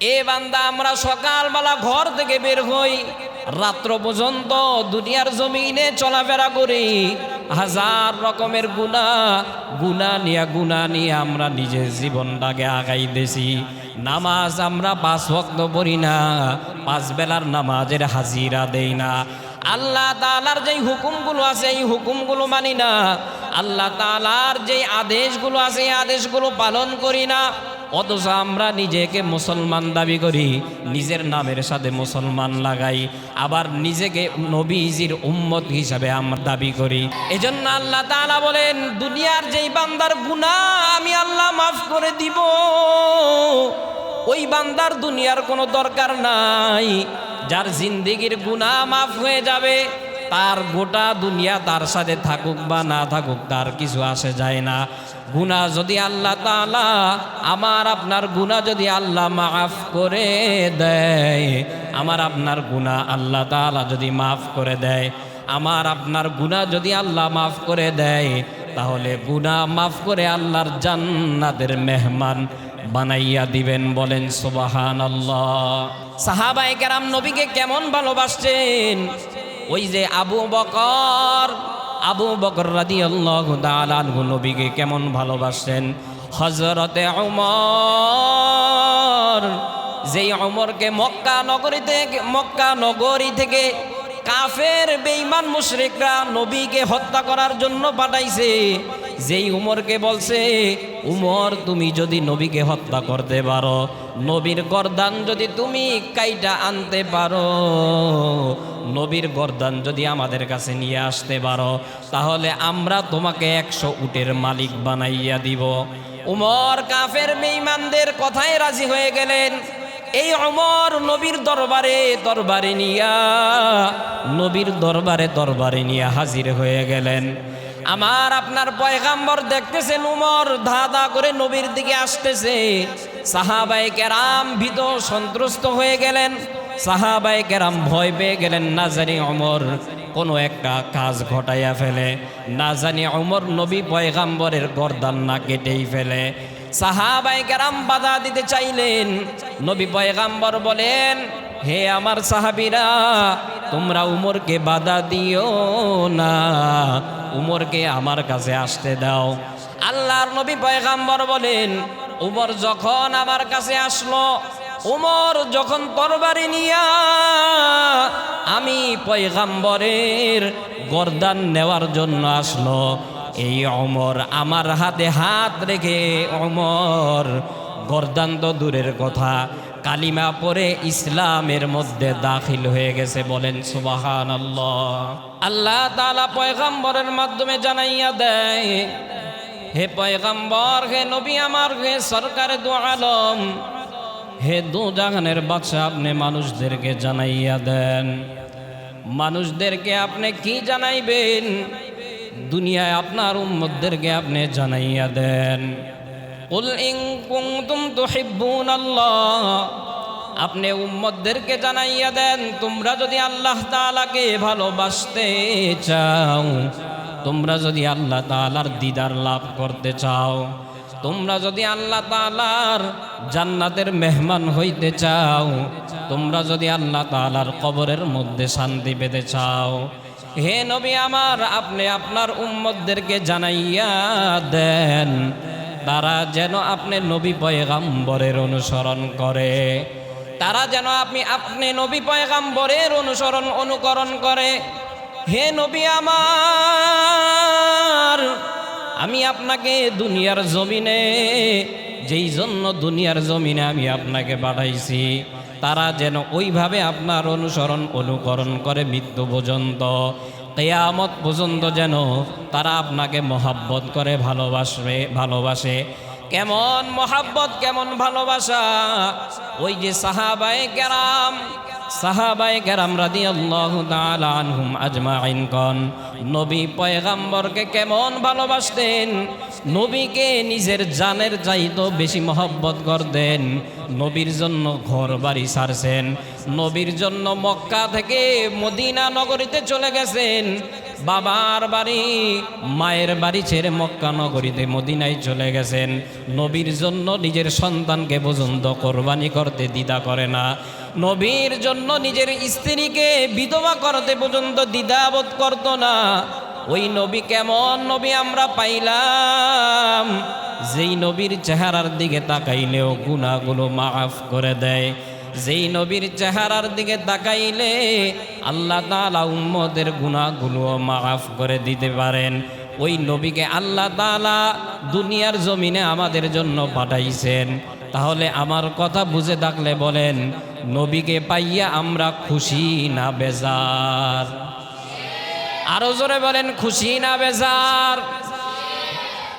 এ বান্দা, আমরা সকালবেলা ঘর থেকে বের হই। রাত্র পর্যন্ত দুনিয়ার জমিনে চলাফেরা করি। হাজার রকমের গুণা গুণা নিয়া, গুণা নিয়ে আমরা নিজের জীবনটাকে আগাইতেছি। নামাজ আমরা পাঁচ ভক্ত পড়ি না, পাঁচ বেলার নামাজের হাজিরা দেই না। আল্লাহ তালার যেই হুকুমগুলো আছে, এই হুকুমগুলো মানি না। আল্লাহ তালার যেই আদেশগুলো আছে, এই আদেশগুলো পালন করি না। অথচ আমরা নিজেকে মুসলমান দাবি করি, নিজের নামের সাথে মুসলমান লাগাই, আবার নিজেকে নবীজির উম্মত হিসাবে আমরা দাবি করি। এজন্য আল্লাহ তাআলা বলেন, দুনিয়ার যেই বান্দার গুনাহ আমি আল্লাহ মাফ করে দিব। ওই বান্দার দুনিয়ার কোনো দরকার নাই। যার জিন্দিগির গুনাহ মাফ হয়ে যাবে, তার গোটা দুনিয়া তার সাথে থাকুক বা না থাকুক, তার কিছু আসে যায় না। গুনাহ যদি আল্লাহ তাআলা, আমার আপনার গুনাহ যদি আল্লাহ মাফ করে দেয়, আমার আপনার গুনাহ আল্লাহ তাআলা যদি মাফ করে দেয়, আমার আপনার গুনাহ যদি আল্লাহ মাফ করে দেয়, তাহলে গুনাহ মাফ করে আল্লাহর জান্নাতের মেহমান বানাইয়া দিবেন বলেন সুবাহান আল্লাহ সাহাবাই কেরাম নবীকে কেমন ভালোবাসছেন ওই যে আবু বকর আবু বকর রাদি আল্লাহ তালু নবীকে কেমন ভালোবাসছেন হজরতে অমর যেই অমরকে মক্কা নগরী থেকে মক্কা নগরী থেকে কাফের, বেঈমান মুশরিকরা নবীকে হত্যা করার জন্য পাঠাইছে। যেই উমরকে বলছে, উমর, তুমি যদি নবীকে হত্যা করতে পারো নবীর গরদান যদি তুমি কাইটা আনতে পারো, নবীর গরদান যদি আমাদের কাছে নিয়ে আসতে পারো, তাহলে আমরা তোমাকে একশো উটের মালিক বানাইয়া দিব। উমর কাফের মেইমানদের কথায় রাজি হয়ে গেলেন। এই অমর নবীর দরবারে দরবারে নিয়া, নবীর দরবারে দরবারে নিয়ে হাজির হয়ে গেলেন। আমার আপনার পয়গাম্বর দেখতেছেন উমর ধা ধা করে নবীর দিকে আসতেছে। সাহাবাই কেরাম ভীত সন্ত্রস্ত হয়ে গেলেন। সাহাবাই কেরাম ভয় পেয়ে গেলেন, না জানি অমর, কোনো একটা কাজ ঘটাইয়া ফেলে। না জানি অমর, নবী পয়গাম্বরের গরদান না কেটেই ফেলে। সাহাবাই কেরাম বাধা দিতে চাইলেন। নবী পয়গাম্বর বলেন, হে আমার সাহাবিরা, তোমরা উমরকে বাধা দিও না, উমরকে আমার কাছে আসতে দাও। আল্লাহর নবী পয়গাম্বর বলেন উমর যখন আমার কাছে আসলো, উমর যখন তরবারি নিয়া আমি পয়গাম্বরের গরদান নেওয়ার জন্য আসলো, এই অমর আমার হাতে হাত রেখে অমর গরদান তো দূরের কথা, কালিমা পরে ইসলামের মধ্যে দাখিল হয়ে গেছে, বলেন সুবাহান আল্লাহ আল্লাহ তালা পয়গাম্বরের মাধ্যমে জানাইয়া দেয় হে পয়গাম্বর, হে নবী আমার, হে সরকারে দু আলম, হে দু জাহানের বাচ্চা আপনি মানুষদেরকে জানাইয়া দেন। মানুষদেরকে আপনি কি জানাইবেন? দুনিয়ায় আপনার উম্মতদেরকে আপনি জানাইয়া দেন। কুল ইন কুনতুম তুহিব্বুনাল্লাহ আপনি উম্মতদেরকে জানাইয়া দেন, তোমরা যদি আল্লাহ তাআলাকে ভালোবাসতে চাও, তোমরা যদি আল্লাহ তাআলার দিদার লাভ করতে চাও, তোমরা যদি আল্লাহ তাআলার জান্নাতের মেহমান হইতে চাও, তোমরা যদি আল্লাহ তাআলার কবরের মধ্যে শান্তি পেতে চাও। হে নবী আমার, আপনি আপনার উম্মতদেরকে জানাইয়া দেন, তারা যেন আপনি নবী পয়গাম্বরের অনুসরণ করে। তারা যেন আপনি আপনি নবী পয়গাম্বরের অনুসরণ অনুকরণ করে। হে নবী আমার, আমি আপনাকে দুনিয়ার জমিনে, যেই জন্য দুনিয়ার জমিনে আমি আপনাকে পাঠাইছি, তারা যেন ওইভাবে আপনার অনুসরণ অনুকরণ করে মৃত্যু পর্যন্ত, কেয়ামত পর্যন্ত যেন তারা আপনাকে মহাব্বত করে ভালোবাসবে, ভালোবাসে। কেমন মহাব্বত, কেমন ভালোবাসা? ওই যে সাহাবায়ে কেরাম সাহাবায়ে কেরাম রাদিয়াল্লাহু তাআলা আনহুম আজমাইন কন, নবী পয়গাম্বরকে কেমন ভালোবাসতেন? নবীকে নিজের জানের চাইতো বেশি মহব্বত করতেন। নবীর জন্য ঘর বাড়ি ছাড়ছেন নবীর জন্য মক্কা থেকে মদিনা নগরীতে চলে গেছেন। বাবার বাড়ি, মায়ের বাড়ি ছেড়ে মক্কা নগরীতে মদিনায় চলে গেছেন। নবীর জন্য নিজের সন্তানকে পর্যন্ত কোরবানি করতে দ্বিধা করে না। নবীর জন্য নিজের স্ত্রীকে বিধবা করতে পর্যন্ত দ্বিধাবোধ করতো না। ওই নবী কেমন নবী আমরা পাইলাম। যেই নবীর চেহারার দিকে তাকাইলেও গুণাগুলো মাফ করে দেয়। যেই নবীর চেহারার দিকে তাকাইলে আল্লাহ তালা উম্মদের গুণাগুলো মাফ করে দিতে পারেন। ওই নবীকে আল্লাহ তালা দুনিয়ার জমিনে আমাদের জন্য পাঠাইছেন। তাহলে আমার কথা বুঝে থাকলে বলেন, নবীকে পাইয়া আমরা খুশি না বেজার? আরও জোরে বলেন, খুশি না বেজার?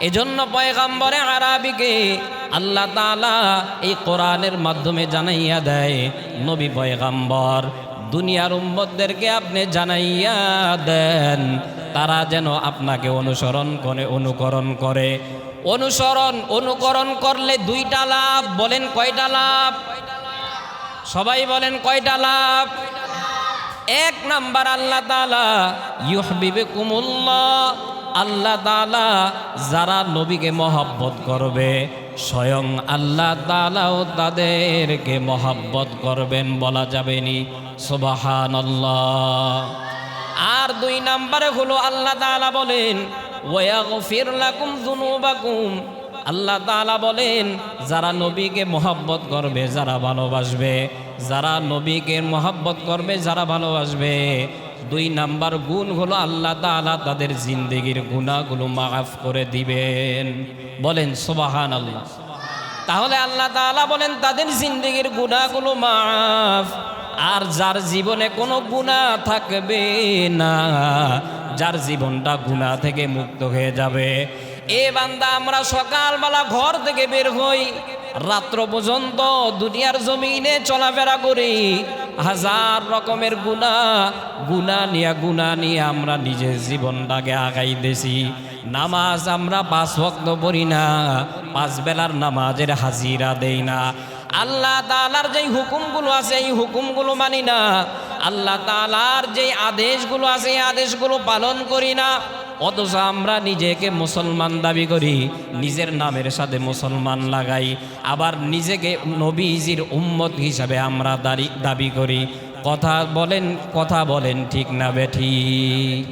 এজন্য পয়গাম্বরে আরাবিকে আল্লাহ তালা এই কোরআনের মাধ্যমে জানাইয়া দেয়, নবী পয়গাম্বর, দুনিয়ার উম্মতদেরকে আপনি জানাইয়া দেন, তারা যেন আপনাকে অনুসরণ করে, অনুকরণ করে। অনুসরণ, অনুকরণ করলে দুইটা লাভ, বলেন কয়টা লাভ? সবাই বলেন কয়টা লাভ? এক নাম্বার আল্লাহ তালা ইউহবিবে কুমুল্লাহ আল্লাহ তালা যারা নবীকে মহাব্বত করবে, স্বয়ং আল্লাহ তালাও তাদেরকে মহাব্বত করবেন বলা যাবেনি। সুবাহান আর দুই নাম্বারে হলো আল্লাহ তালা বলেন আল্লাহ তাআলা বলেন, যারা নবীকে মোহাব্বত করবে, যারা ভালোবাসবে, যারা নবীকে মোহাব্বত করবে, যারা ভালোবাসবে দুই নাম্বার গুণ হলো আল্লাহ তাআলা তাদের জিন্দেগির গুণাগুলো মাফ করে দিবেন। বলেন সোবাহান আল্লাহ তাহলে আল্লাহ তাআলা বলেন, তাদের জিন্দেগির গুণাগুলো মাফ। আর যার জীবনে কোনো গুণা থাকবে না, যার জীবনটা গুণা থেকে মুক্ত হয়ে যাবে। এ বান্দা, আমরা সকালবেলা ঘর থেকে বের হই। রাত্র পর্যন্ত দুনিয়ার জমিনে চলাফেরা করি। হাজার রকমের গুণা গুণা নিয়া, গুণা নিয়ে আমরা নিজের জীবনটাকে আগাইতেছি। নামাজ আমরা পাঁচ ভক্ত পড়ি না, পাঁচ বেলার নামাজের হাজিরা দেই না। আল্লাহ তালার যেই হুকুমগুলো আছে, এই হুকুমগুলো মানি না। আল্লাহ তালার যেই আদেশগুলো আছে, এই আদেশগুলো পালন করি না। অথচ আমরা নিজেকে মুসলমান দাবি করি, নিজের নামের সাথে মুসলমান লাগাই। আবার নিজেকে নবীজির উম্মত হিসাবে আমরা দাঁড়ি দাবি করি। কথা বলেন কথা বলেন ঠিক না বেঠি?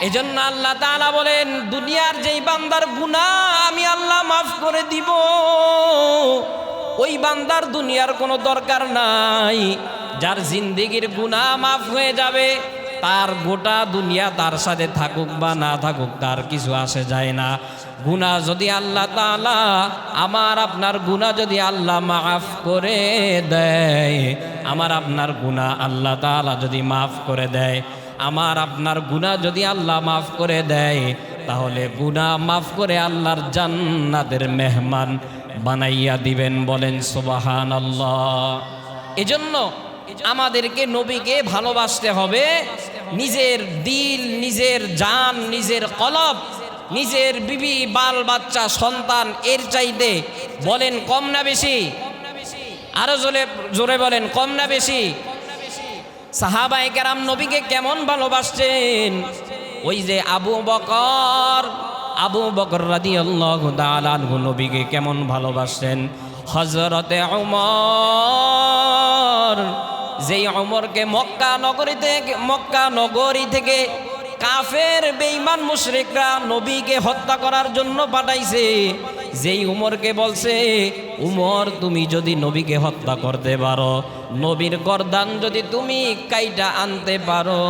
এজন্য আল্লাহ তাআলা বলেন, দুনিয়ার যেই বান্দার গুনাহ আমি আল্লাহ মাফ করে দিব। ওই বান্দার দুনিয়ার কোনো দরকার নাই। যার জিন্দিগির গুনাহ মাফ হয়ে যাবে তার গোটা দুনিয়া তার সাথে থাকুক বা না থাকুক, তার কিছু আসে যায় না। গুনাহ যদি আল্লাহ তাআলা আমার আপনার গুনাহ যদি আল্লাহ মাফ করে দেয়, আমার আপনার গুনাহ আল্লাহ তাআলা যদি মাফ করে দেয়, আমার আপনার গুনাহ যদি আল্লাহ মাফ করে দেয়, তাহলে গুনাহ মাফ করে আল্লাহর জান্নাতের মেহমান বানাইয়া দিবেন বলেন সুবাহান আল্লাহ এজন্য আমাদেরকে নবীকে ভালোবাসতে হবে। নিজের দিল, নিজের জান, নিজের কলব, নিজের বিবি, বাল, বাচ্চা, সন্তান, এর চাইতে বলেন কম না বেশি। আরও জোরে জোরে বলেন কম না বেশি। সাহাবাই কেরাম নবীকে কেমন ভালোবাসছেন ওই যে আবু বকর আবু বকর রাদি আল্লাহ নবীকে কেমন ভালোবাসছেন হজরতে অমর যেই অমরকে মক্কা নগরী থেকে, মক্কা নগরী থেকে কাফের, বেঈমান মুশরিকরা নবীকে হত্যা করার জন্য পাঠাইছে। যেই উমরকে বলছে, উমর, তুমি যদি নবীকে হত্যা করতে পারো, নবীর গরদান যদি তুমি কাইটা আনতে পারো,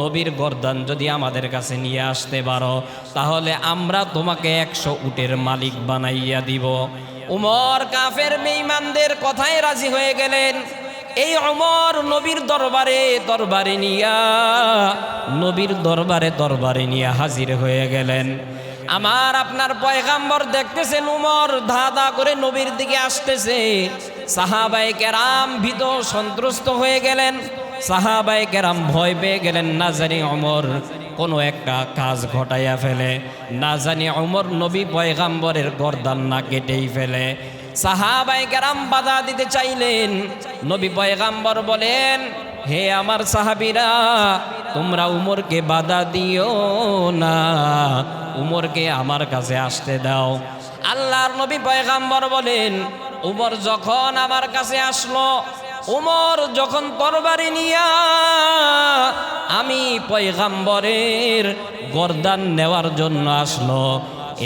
নবীর গরদান যদি আমাদের কাছে নিয়ে আসতে পারো, তাহলে আমরা তোমাকে একশো উটের মালিক বানাইয়া দিব। উমর কাফের বেঈমানদের কথায় রাজি হয়ে গেলেন। এই অমর নবীর দরবারে দরবারে নিয়া, নবীর দরবারে দরবারে নিয়ে হাজির হয়ে গেলেন। আমার আপনার পয়গাম্বর দেখতেছেন, উমর ধাঁধা করে নবীর দিকে আসতেছে। সাহাবাই কেরাম ভীত সন্ত্রস্ত হয়ে গেলেন। সাহাবাই কেরাম ভয় পেয়ে গেলেন, না জানি অমর, কোনো একটা কাজ ঘটাইয়া ফেলে। না জানি অমর নবী পয়গাম্বরের গরদান না কেটেই ফেলে। সাহাবাই কেরাম বাধা দিতে চাইলেন। নবী পয়গাম্বর বলেন, হে আমার সাহাবিরা, তোমরা উমরকে বাধা দিও না, উমরকে আমার কাছে আসতে দাও। আল্লাহর নবী পয়গাম্বর বলেন, উমর যখন আমার কাছে আসলো, উমর যখন তরবারি নিয়া, আমি পয়গাম্বরের গরদান নেওয়ার জন্য আসলো।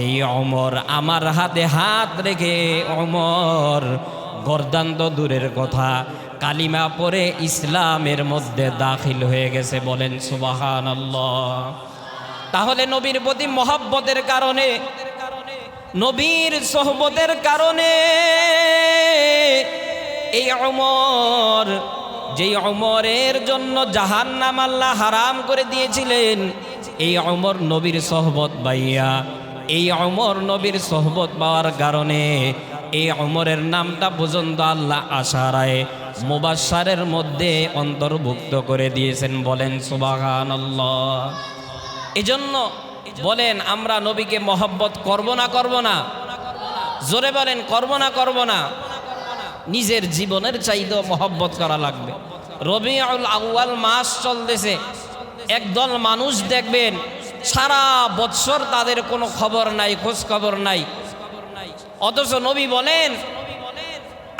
এই অমর আমার হাতে হাত রেখে অমর। গর্দান তো দূরের কথা, কালিমা পরে ইসলামের মধ্যে দাখিল হয়ে গেছে বলেন সুবাহান তাহলে নবীর প্রতি মহাব্বতের কারণে, নবীর সোহবতের কারণে এই অমর, যেই অমরের জন্য জাহান্নাম আল্লাহ হারাম করে দিয়েছিলেন, এই অমর নবীর সহবত বাইয়া এই অমর নবীর সহবত পাওয়ার কারণে এই অমরের নামটা পর্যন্ত আল্লাহ আশারায় মুবাসারের মধ্যে অন্তর্ভুক্ত করে দিয়েছেন, বলেন সুবাহান এজন্য বলেন, আমরা নবীকে মহব্বত করব না করব না? জোরে বলেন, করব না করব না? নিজের জীবনের চাইতেও মহব্বত করা লাগবে। রবিউল আউয়াল মাস চলতেছে। একদল মানুষ দেখবেন সারা বৎসর তাদের কোনো খবর নাই খোঁজ খবর নাই। অথচ নবী বলেন,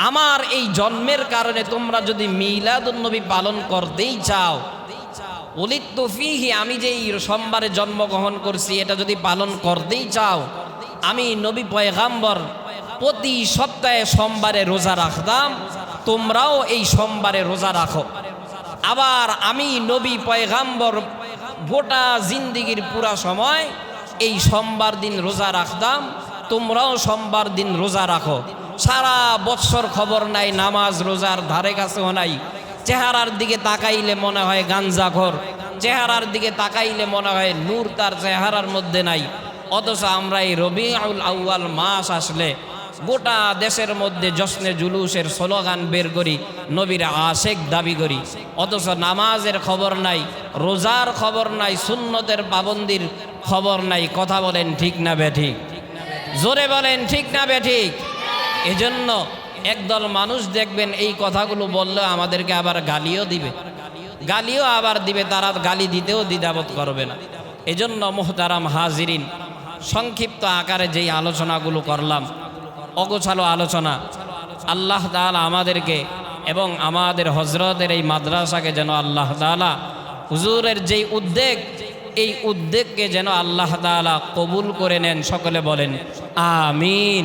আমার এই জন্মের কারণে তোমরা যদি মিলাদুন নবী পালন করতেই চাও অলিত তফিহি আমি যে সোমবারে জন্মগ্রহণ করছি, এটা যদি পালন করতেই চাও, আমি নবী পয়গাম্বর প্রতি সপ্তাহে সোমবারে রোজা রাখতাম, তোমরাও এই সোমবারে রোজা রাখো। আবার আমি নবী পয়গাম্বর গোটা জিন্দিগির পুরা সময় এই সোমবার দিন রোজা রাখতাম, তোমরাও সোমবার দিন রোজা রাখো। সারা বৎসর খবর নাই, নামাজ রোজার ধারে কাছেও নাই। চেহারার দিকে তাকাইলে মনে হয় গাঞ্জাখর চেহারার দিকে তাকাইলে মনে হয় নূর তার চেহারার মধ্যে নাই। অথচ আমরা এই রবিউল আউয়াল মাস আসলে গোটা দেশের মধ্যে জশ্নে জুলুসের স্লোগান বের করি, নবীর আশেক দাবি করি। অথচ নামাজের খবর নাই, রোজার খবর নাই, সুন্নতের পাবন্দির খবর নাই, কথা বলেন ঠিক না বেঠিক জোরে বলেন ঠিক না বেঠিক এজন্য একদল মানুষ দেখবেন এই কথাগুলো বললে আমাদেরকে আবার গালিও দিবে। গালিও আবার দিবে, তারা গালি দিতেও দ্বিধাবোধ করবে না। এজন্য মোহতারাম হাজিরিন, সংক্ষিপ্ত আকারে যেই আলোচনাগুলো করলাম অগোছালো আলোচনা। আল্লাহ তালা আমাদেরকে এবং আমাদের হজরতের এই মাদ্রাসাকে যেন আল্লাহ তালা হুজুরের যেই উদ্বেগ, এই উদ্বেগকে যেন আল্লাহ তালা কবুল করে নেন, সকলে বলেন, আমিন।